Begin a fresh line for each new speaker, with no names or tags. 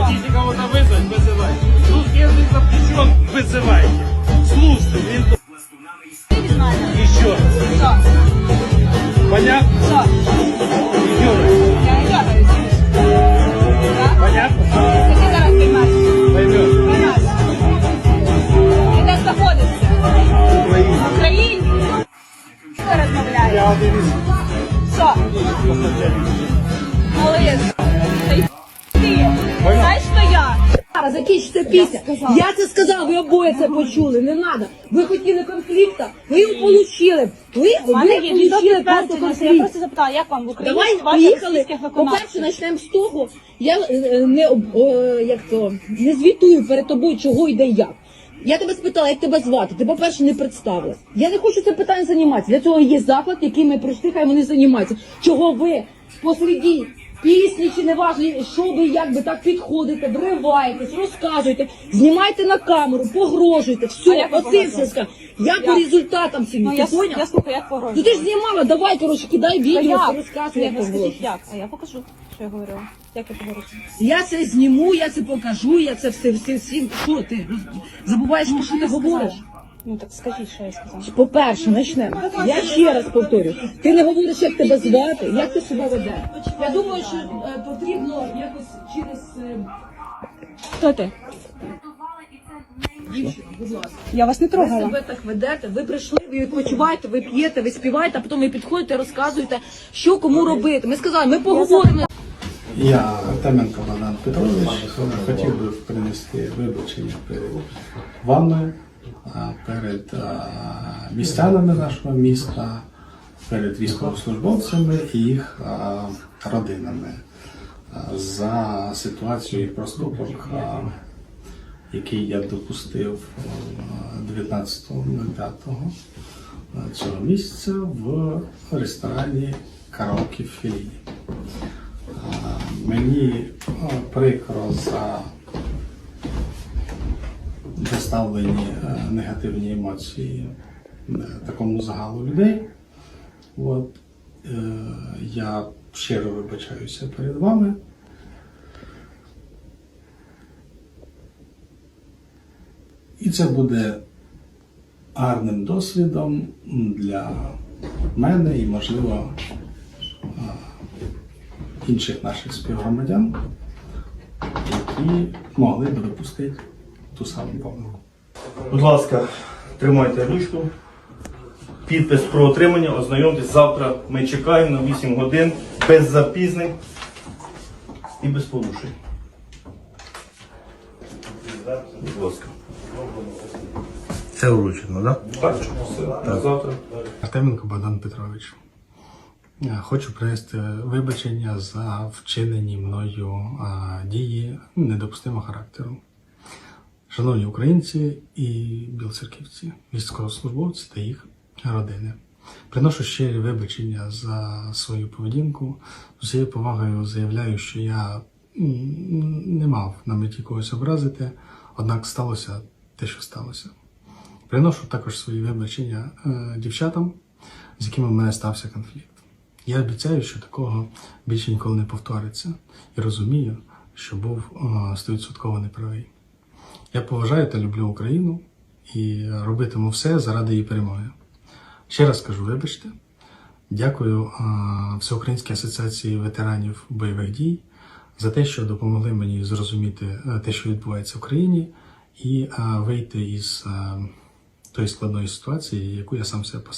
Хотите кого-то вызвать, вызывайте. Тут каждый запрещен, вызывайте. Слушайте, ментов. Еще раз.
Що?
Понятно?
Що?
Еще раз.
Я не дергаюсь. Так?
Понятно?
Скажи зараз приймати.
Поймешь.
Приймати. І де знаходишся?
Украина.
В Україні? Що розмовляєш?
Я дивлюсь.
Що? Молодець. Знаєш, що я?
Зараз закінчиться пісня. Я це сказав, ви обоє це почули. Не треба. Ви хотіли конфлікту, ви його получили. Ви, ви получили просто.
Я
конфлікт.
просто запитала, як вам в Україні
Давай поїхали.
російських
По-перше, почнемо з того. Я е, не об- як то не звітую перед тобою, чого йде як. Я тебе спитала, як тебе звати. Ти, по-перше, не представилась. Я не хочу це питання займатися. Для цього є заклад, який ми прийшли, хай вони займаються. Чого ви посереді пісні чи не важливо, що ви як би так підходите, вриваєтесь, розказуєте, знімайте на камеру, погрожуєте. Все, оце все скажу. Я по результатам цим.
Ну,
ти
я,
поняв?
я слухаю, як
Ну ти ж знімала, давай, коротше, кидай відео,
як?
розказуй, як
не скажіть як, а я покажу, що я говорила. Як я погрожую.
Я це зніму, я це покажу, я це все, все всім. Що ти забуваєш,
Ну,
що ти говориш?
Ну так скажіть, що я сказала.
По-перше, почнемо. Я ще раз повторю. Ти не говориш, як тебе звати, як ти себе ведеш. Я думаю, що е, потрібно якось через е,
Хто ти?
дівчину, будь ласка.
Я вас не
Ви
трогала.
себе так ведете, ви прийшли, ви відпочиваєте, ви п'єте, ви співаєте, а потім ви підходите, розказуєте, що кому робити. Ми сказали, ми поговоримо.
Я Артеменко Богдан Петрович хотів би принести вибачення перед вами, перед містянами нашого міста, перед військовослужбовцями і їх родинами за ситуацію і проступок, який я допустив а, 19.05 цього місяця в ресторані Караоке Філії. Мені прикро за доставлені е, негативні емоції е, такому загалу людей. От, е, я щиро вибачаюся перед вами. І це буде гарним досвідом для мене і, можливо, інших наших співгромадян, які могли б допустити ту саму помилку.
Будь ласка, тримайте ручку. Підпис про отримання, ознайомтесь. Завтра ми чекаємо на 8 годин без запізнень і без порушень. Будь ласка. Це вручено, так? Так, завтра.
Артеменко Богдан Петрович. Я Хочу принести вибачення за вчинені мною а, дії недопустимого характеру. Шановні українці і білоцерківці, військовослужбовці та їх родини. Приношу щирі вибачення за свою поведінку. З усією повагою заявляю, що я не мав на меті когось образити, однак сталося те, що сталося. Приношу також свої вибачення е, дівчатам, з якими в мене стався конфлікт. Я обіцяю, що такого більше ніколи не повториться, і розумію, що був е, стовідсотково неправий. Я поважаю та люблю Україну і робитиму все заради її перемоги. Ще раз кажу, вибачте. Дякую е, Всеукраїнській асоціації ветеранів бойових дій за те, що допомогли мені зрозуміти е, те, що відбувається в країні, і е, вийти із тої складної ситуації, яку я сам себе поставив.